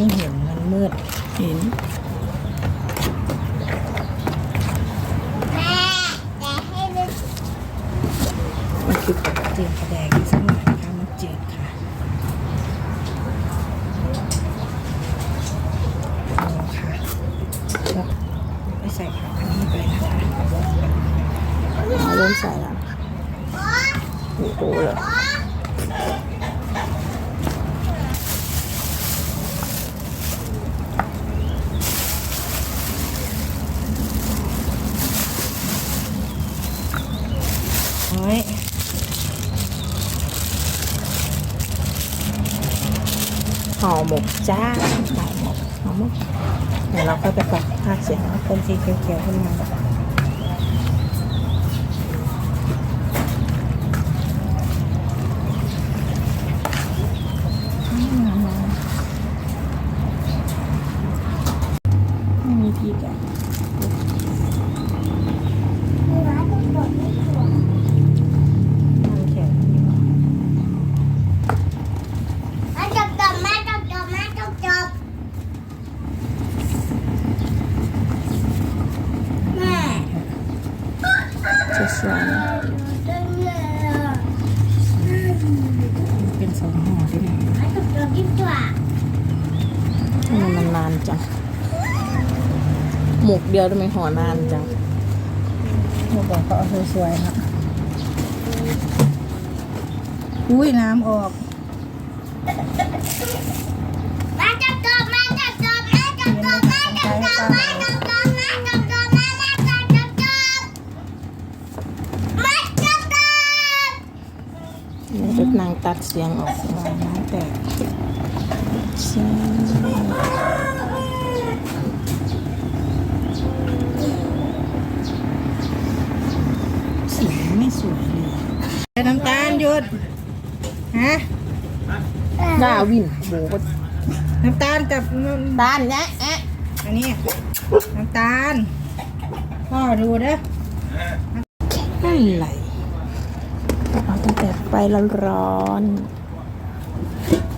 ไม่เห็นมันมืด เห็นแม่แต่ให้ดูมันคือเจียมกระแดงสักหน่อยนะคะมันจืดค่ะเอาค่ะแล้วไปใส่ผักอันนี้ไปนะคะเอาเริ่มใส่แล้วโอ้โห ไว้ห่อหมกจ้าห่อหมกห่อหมกเดี๋ยวเราก็ไปปักผ้าเสียงเป็นสีเขียวๆขึ้นมา ไม่มีพริกอะ ร้านจะกดไม่ถูก มันแข็ง มาจบจบมาจบจบมาจบจบแม่ จะ สวยจังเลยอะมันเป็นสองห่อที่ไหนมาจบจบดีกว่าทำไมมันนานจังหมกเดียวทำไมห่อนานจังหมูบอกเขาเอาสวยๆนะอุ้ยน้ำออกมาจบจบ เดี๋ยวจะนางตัดเสียงออกวางน้ำแตกใช่สีไม่สวยเลยแต่น้ำตาลหยุดฮะหน้าวินโบก็น้ำตาลกับน้ำตานแนะแอะอันนี้น้ำตาลพ่อดูเด้ออะไรเอา ตั้งแต่ไฟร้อนๆ